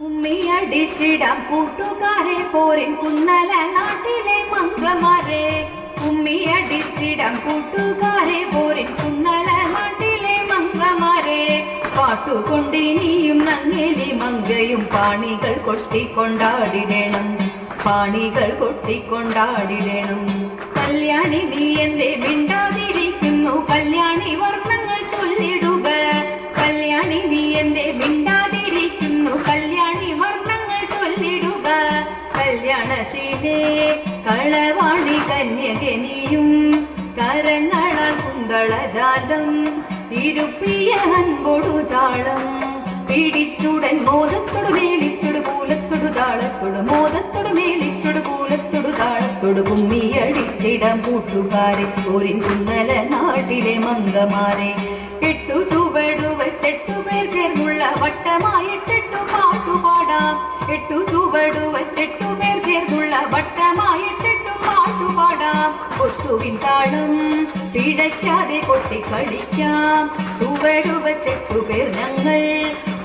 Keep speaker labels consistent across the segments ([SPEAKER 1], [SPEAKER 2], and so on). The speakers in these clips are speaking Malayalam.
[SPEAKER 1] ഉമ്മിയടിച്ചിടാം കൂട്ടുകാരെ പോരിൻ കുന്നല നാട്ടിലെ മങ്കമാരെ ഉമ്മിയടിച്ചിടാം കൂട്ടുകാരെ പോരിൻ കുന്നല നാട്ടിലെ മങ്കമാരെ പാട്ടുകൊണ്ടിനിയും നങ്ങേലി മങ്കയും പാണികൾ കൊട്ടിക്കൊണ്ടാടിടണം. പാണികൾ കൊട്ടിക്കൊണ്ടാടിടണം. കല്യാണി നീ എന്തേ മിണ്ടാതിരിക്കുന്നു. കല്യാണി വർണങ്ങൾ ചൊല്ലിടുക. കല്യാണി നീ എന്തേ മിണ്ടാതിരിക്കുന്നു കല്യാണശീലേ കളവാണി കന്യകനിയും കരങ്ങളാൽ കുന്തളജാലം ഇരുപ്പിയ അൻപൊടു താളം പിടിച്ചുടൻ മോദത്തൊടു മേളിച്ചൊടു കൂലത്തൊടു താളത്തൊടു മോദത്തൊടു മേളിച്ചൊടു കൂലത്തൊടു താളത്തൊടു കുമ്മിയടിച്ചിടം കൂട്ടുകാരെ ഒരു കുന്നല നാട്ടിലെ മങ്കമാരെ എട്ടു പാട്ടുപാടാം എട്ടു ചുവടു വെച്ചെട്ടു പേർ ചേർന്നുള്ള വട്ടമായിട്ടെട്ടു പാട്ടുപാടാം കൊട്ടുവിൻ താളം പിടയ്ക്കാതെ കൊട്ടിക്കളിക്കാം ചുവടു വെച്ചെട്ടു പേർ ഞങ്ങൾ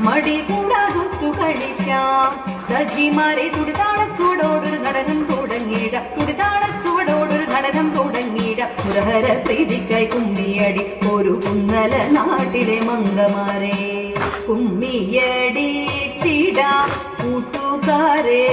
[SPEAKER 1] മടി കൂടാതൊത്തു കളിക്കാം. സഖിമാരെ തുടിതാള ചുവടോടൊരു നടനം തുടങ്ങിയിട. തുടിതാള ചുവടോടൊരു നടനം തുടങ്ങിയിട. പുരഹര പ്രീതിക്കായി കുമ്മിയടി ഒരു കുന്നല നാട്ടിലെ മങ്കമാരെ ডাম উটুকারে